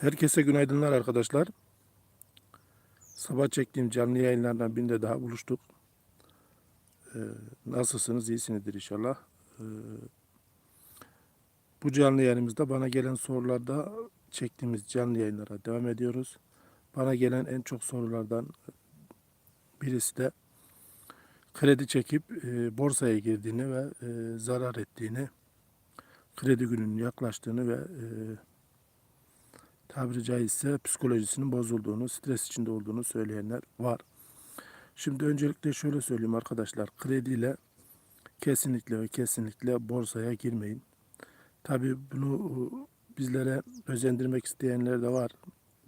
Herkese günaydınlar arkadaşlar. Sabah çektiğim canlı yayınlardan birinde daha buluştuk. Ee, nasılsınız? İyisinizdir inşallah. Ee, bu canlı yayınımızda bana gelen sorularda çektiğimiz canlı yayınlara devam ediyoruz. Bana gelen en çok sorulardan birisi de kredi çekip e, borsaya girdiğini ve e, zarar ettiğini, kredi gününün yaklaştığını ve e, tabiri caizse psikolojisinin bozulduğunu, stres içinde olduğunu söyleyenler var. Şimdi öncelikle şöyle söyleyeyim arkadaşlar. Krediyle kesinlikle ve kesinlikle borsaya girmeyin. Tabii bunu e, bizlere özendirmek isteyenler de var.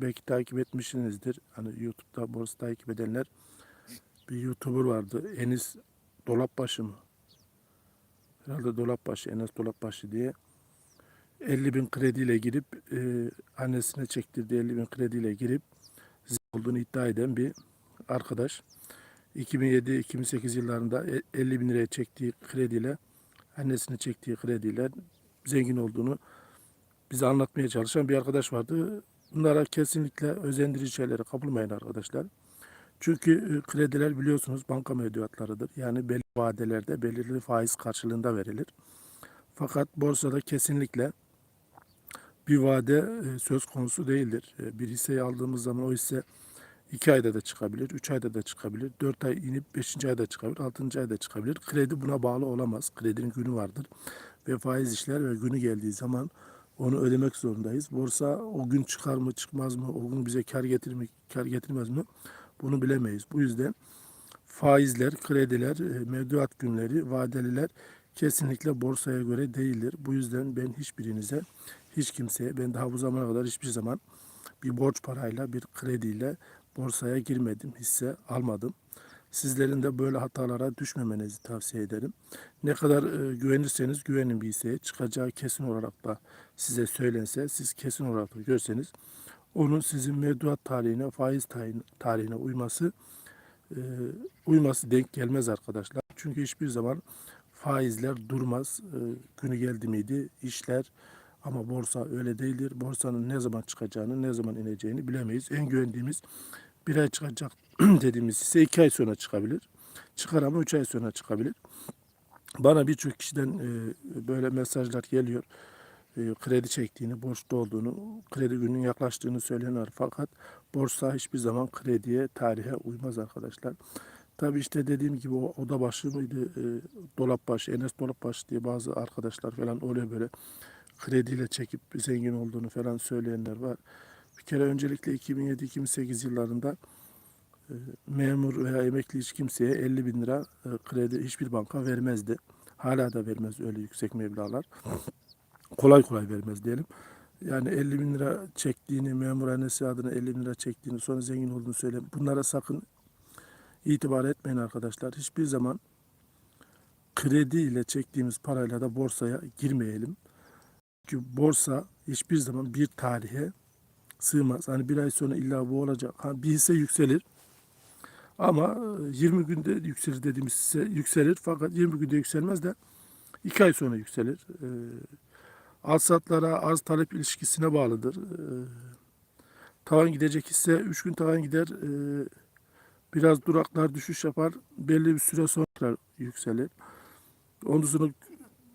Belki takip etmişsinizdir. Hani YouTube'da borsa takip edenler bir YouTuber vardı. Enis Dolapbaşı mı? Herhalde Dolapbaşı, Enes Dolapbaşı diye. 50 bin krediyle girip e, annesine çektirdiği 50 bin krediyle girip olduğunu iddia eden bir arkadaş. 2007-2008 yıllarında e- 50 bin liraya çektiği krediyle annesine çektiği krediyle zengin olduğunu bize anlatmaya çalışan bir arkadaş vardı. Bunlara kesinlikle özendirici şeyleri kapılmayın arkadaşlar. Çünkü e, krediler biliyorsunuz banka mevduatlarıdır. Yani belli vadelerde belirli faiz karşılığında verilir. Fakat borsada kesinlikle bir vade e, söz konusu değildir. E, Bir hisseyi aldığımız zaman o hisse 2 ayda da çıkabilir, 3 ayda da çıkabilir, 4 ay inip 5. ayda çıkabilir, 6. ayda çıkabilir. Kredi buna bağlı olamaz. Kredinin günü vardır. Ve faiz işler ve günü geldiği zaman onu ödemek zorundayız. Borsa o gün çıkar mı çıkmaz mı, o gün bize kar getirir mi, kar getirmez mi bunu bilemeyiz. Bu yüzden faizler, krediler, e, mevduat günleri, vadeliler kesinlikle borsaya göre değildir. Bu yüzden ben hiçbirinize, hiç kimseye, ben daha bu zamana kadar hiçbir zaman bir borç parayla, bir krediyle borsaya girmedim, hisse almadım. Sizlerin de böyle hatalara düşmemenizi tavsiye ederim. Ne kadar e, güvenirseniz güvenin bir hisseye çıkacağı kesin olarak da size söylense, siz kesin olarak da görseniz onun sizin mevduat tarihine, faiz tarihine uyması e, uyması denk gelmez arkadaşlar. Çünkü hiçbir zaman faizler durmaz. E, günü geldi miydi işler ama borsa öyle değildir. Borsanın ne zaman çıkacağını, ne zaman ineceğini bilemeyiz. En güvendiğimiz bir ay çıkacak dediğimiz ise iki ay sonra çıkabilir. Çıkar ama üç ay sonra çıkabilir. Bana birçok kişiden e, böyle mesajlar geliyor. E, kredi çektiğini, borçlu olduğunu, kredi gününün yaklaştığını söylenir. Fakat borsa hiçbir zaman krediye, tarihe uymaz arkadaşlar. Tabi işte dediğim gibi o oda başı mıydı, e, dolapbaşı, Enes Dolapbaşı diye bazı arkadaşlar falan oluyor böyle krediyle çekip zengin olduğunu falan söyleyenler var. Bir kere öncelikle 2007-2008 yıllarında e, memur veya emekli hiç kimseye 50 bin lira e, kredi hiçbir banka vermezdi. Hala da vermez öyle yüksek meblağlar. Kolay kolay vermez diyelim. Yani 50 bin lira çektiğini, memurhanesi adına 50 bin lira çektiğini, sonra zengin olduğunu söyle. Bunlara sakın itibar etmeyin arkadaşlar. Hiçbir zaman kredi ile çektiğimiz parayla da borsaya girmeyelim. Çünkü borsa hiçbir zaman bir tarihe sığmaz. Hani bir ay sonra illa bu olacak. Ha, bir hisse yükselir. Ama e, 20 günde yükselir dediğimiz hisse yükselir. Fakat 20 günde yükselmez de 2 ay sonra yükselir. Ee, Alsatlara arz talep ilişkisine bağlıdır. Ee, tavan gidecek hisse 3 gün tavan gider. Ee, biraz duraklar düşüş yapar. Belli bir süre sonra yükselir. Ondan sonra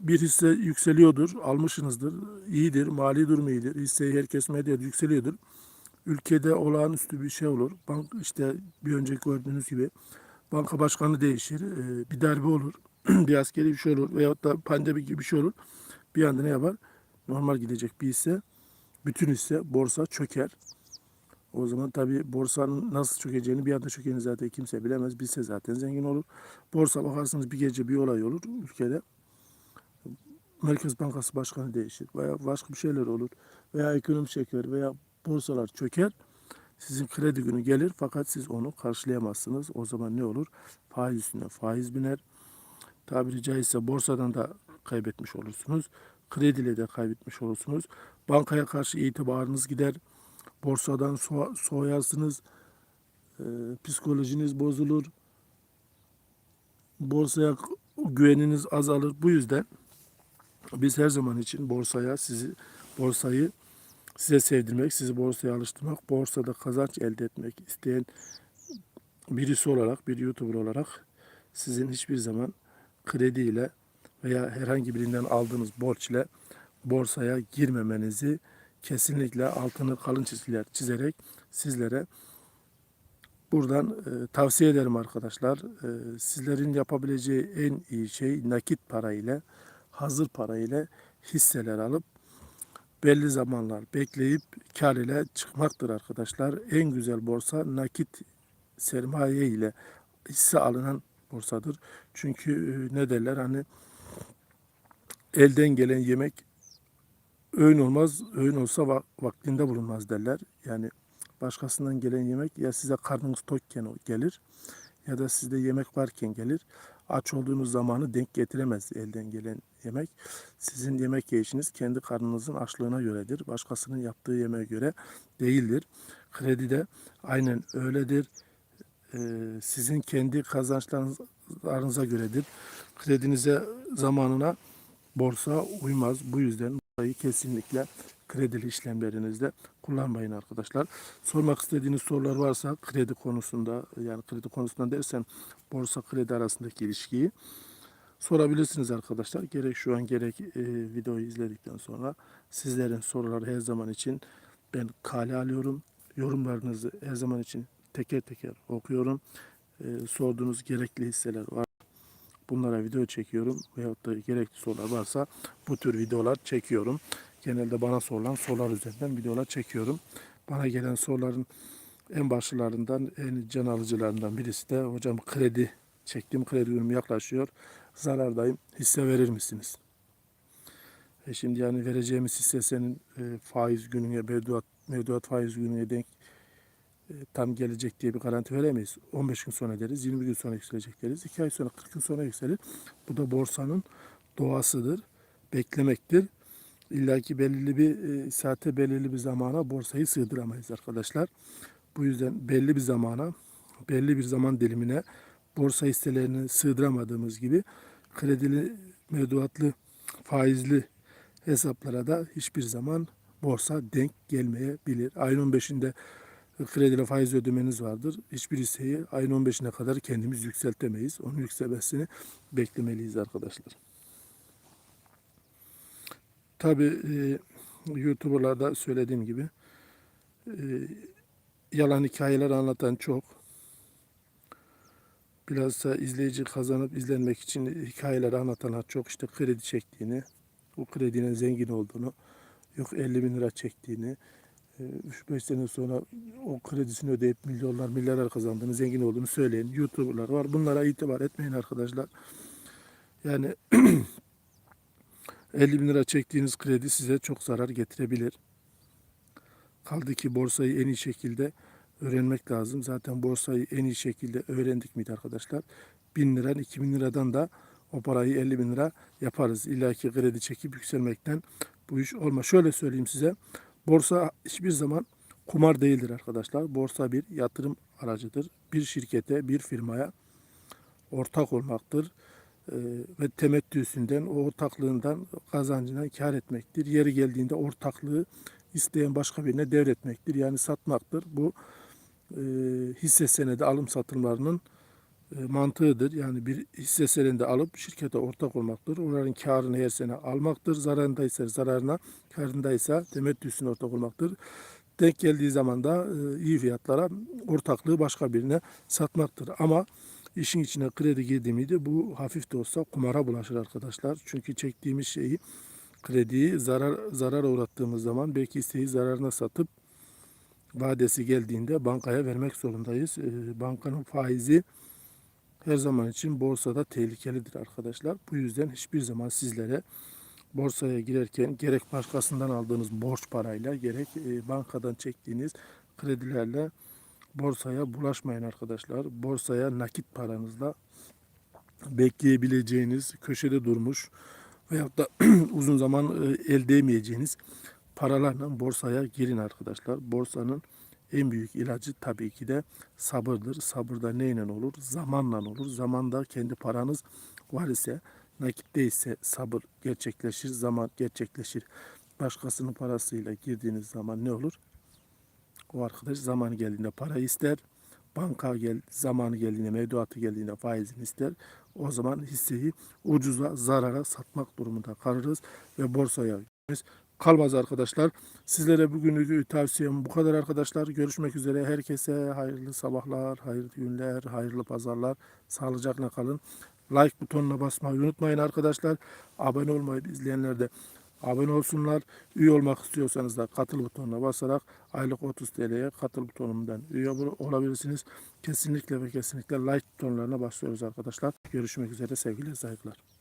bir hisse yükseliyordur, almışsınızdır, iyidir, mali durumu iyidir, hisseyi herkes medyada yükseliyordur. Ülkede olağanüstü bir şey olur. Bank işte bir önceki gördüğünüz gibi banka başkanı değişir, ee, bir darbe olur, bir askeri bir şey olur veyahut da pandemi gibi bir şey olur. Bir anda ne yapar? Normal gidecek bir hisse, bütün hisse borsa çöker. O zaman tabii borsanın nasıl çökeceğini bir anda çökeni zaten kimse bilemez. Bilse zaten zengin olur. Borsa bakarsınız bir gece bir olay olur ülkede. Merkez Bankası Başkanı değişir veya başka bir şeyler olur veya ekonomi çeker veya borsalar çöker. Sizin kredi günü gelir fakat siz onu karşılayamazsınız. O zaman ne olur? Faiz üstüne faiz biner. Tabiri caizse borsadan da kaybetmiş olursunuz. Krediyle de kaybetmiş olursunuz. Bankaya karşı itibarınız gider. Borsadan so- soğuyarsınız. Ee, psikolojiniz bozulur. Borsaya güveniniz azalır. Bu yüzden biz her zaman için borsaya sizi borsayı size sevdirmek, sizi borsaya alıştırmak, borsada kazanç elde etmek isteyen birisi olarak, bir YouTuber olarak sizin hiçbir zaman krediyle veya herhangi birinden aldığınız borç ile borsaya girmemenizi kesinlikle altını kalın çizgiler çizerek sizlere buradan e, tavsiye ederim arkadaşlar. E, sizlerin yapabileceği en iyi şey nakit para ile hazır para ile hisseler alıp belli zamanlar bekleyip kar ile çıkmaktır arkadaşlar. En güzel borsa nakit sermaye ile hisse alınan borsadır. Çünkü e, ne derler hani elden gelen yemek öğün olmaz, öğün olsa va- vaktinde bulunmaz derler. Yani başkasından gelen yemek ya size karnınız tokken gelir ya da sizde yemek varken gelir. Aç olduğunuz zamanı denk getiremez elden gelen yemek. Sizin yemek yiyişiniz kendi karnınızın açlığına göredir. Başkasının yaptığı yemeğe göre değildir. Kredi de aynen öyledir. Ee, sizin kendi kazançlarınıza göredir. Kredinize zamanına borsa uymaz. Bu yüzden burayı kesinlikle kredili işlemlerinizde kullanmayın arkadaşlar. Sormak istediğiniz sorular varsa kredi konusunda yani kredi konusunda dersen borsa kredi arasındaki ilişkiyi sorabilirsiniz arkadaşlar. Gerek şu an gerek e, videoyu izledikten sonra sizlerin soruları her zaman için ben kale alıyorum. Yorumlarınızı her zaman için teker teker okuyorum. E, sorduğunuz gerekli hisseler var. Bunlara video çekiyorum veyahut da gerekli sorular varsa bu tür videolar çekiyorum. Genelde bana sorulan sorular üzerinden videolar çekiyorum. Bana gelen soruların en başlarından, en can alıcılarından birisi de hocam kredi çektiğim kredi günüm yaklaşıyor. Zarardayım. Hisse verir misiniz? E şimdi yani vereceğimiz hisse senin e, faiz gününe, mevduat, mevduat faiz gününe denk e, tam gelecek diye bir garanti veremeyiz. 15 gün sonra deriz, 20 gün sonra yükselecek deriz, 2 ay sonra, 40 gün sonra yükselir. Bu da borsanın doğasıdır, beklemektir. İlla ki belirli bir e, saate, belirli bir zamana borsayı sığdıramayız arkadaşlar. Bu yüzden belli bir zamana, belli bir zaman dilimine borsa hisselerini sığdıramadığımız gibi kredili, mevduatlı, faizli hesaplara da hiçbir zaman borsa denk gelmeyebilir. Ayın 15'inde krediyle faiz ödemeniz vardır. Hiçbir hisseyi ayın 15'ine kadar kendimiz yükseltemeyiz. Onun yükselmesini beklemeliyiz arkadaşlar. Tabi e, YouTuber'larda söylediğim gibi e, yalan hikayeler anlatan çok. Bilhassa izleyici kazanıp izlenmek için hikayeler anlatanlar çok. işte kredi çektiğini, bu kredinin zengin olduğunu, yok 50 bin lira çektiğini, 3-5 sene sonra o kredisini ödeyip milyonlar milyarlar kazandığını, zengin olduğunu söyleyen YouTuber'lar var. Bunlara itibar etmeyin arkadaşlar. Yani 50 bin lira çektiğiniz kredi size çok zarar getirebilir. Kaldı ki borsayı en iyi şekilde öğrenmek lazım. Zaten borsayı en iyi şekilde öğrendik miydi arkadaşlar? 1000 liradan 2000 liradan da o parayı 50 bin lira yaparız. İlla ki kredi çekip yükselmekten bu iş olmaz. Şöyle söyleyeyim size. Borsa hiçbir zaman kumar değildir arkadaşlar. Borsa bir yatırım aracıdır. Bir şirkete, bir firmaya ortak olmaktır. Ee, ve temettüsünden, o ortaklığından, kazancından kar etmektir. Yeri geldiğinde ortaklığı isteyen başka birine devretmektir. Yani satmaktır. Bu e, hisse senedi alım satımlarının e, mantığıdır. Yani bir hisse senedi alıp şirkete ortak olmaktır. Onların karını her sene almaktır. Zararındaysa zararına, karındaysa temettüsüne ortak olmaktır. Denk geldiği zaman da e, iyi fiyatlara ortaklığı başka birine satmaktır. Ama işin içine kredi girdi miydi bu hafif de olsa kumara bulaşır arkadaşlar. Çünkü çektiğimiz şeyi krediyi zarar zarara uğrattığımız zaman belki hisseyi zararına satıp vadesi geldiğinde bankaya vermek zorundayız. E, bankanın faizi her zaman için borsada tehlikelidir arkadaşlar. Bu yüzden hiçbir zaman sizlere borsaya girerken gerek başkasından aldığınız borç parayla gerek e, bankadan çektiğiniz kredilerle borsaya bulaşmayın arkadaşlar. Borsaya nakit paranızla bekleyebileceğiniz, köşede durmuş veyahut da uzun zaman elde edemeyeceğiniz paralarla borsaya girin arkadaşlar. Borsanın en büyük ilacı tabii ki de sabırdır. Sabır da neyle olur? Zamanla olur. Zamanda kendi paranız var ise, nakitte ise sabır gerçekleşir, zaman gerçekleşir. başkasının parasıyla girdiğiniz zaman ne olur? O arkadaş zaman geldiğinde para ister. Banka gel zamanı geldiğinde, mevduatı geldiğinde faizini ister. O zaman hisseyi ucuza, zarara satmak durumunda kalırız ve borsaya gireriz. kalmaz arkadaşlar. Sizlere bugünlük tavsiyem bu kadar arkadaşlar. Görüşmek üzere. Herkese hayırlı sabahlar, hayırlı günler, hayırlı pazarlar. Sağlıcakla kalın. Like butonuna basmayı unutmayın arkadaşlar. Abone olmayı izleyenler de abone olsunlar. Üye olmak istiyorsanız da katıl butonuna basarak aylık 30 TL'ye katıl butonundan üye ol- olabilirsiniz. Kesinlikle ve kesinlikle like butonlarına basıyoruz arkadaşlar. Görüşmek üzere sevgili saygılar.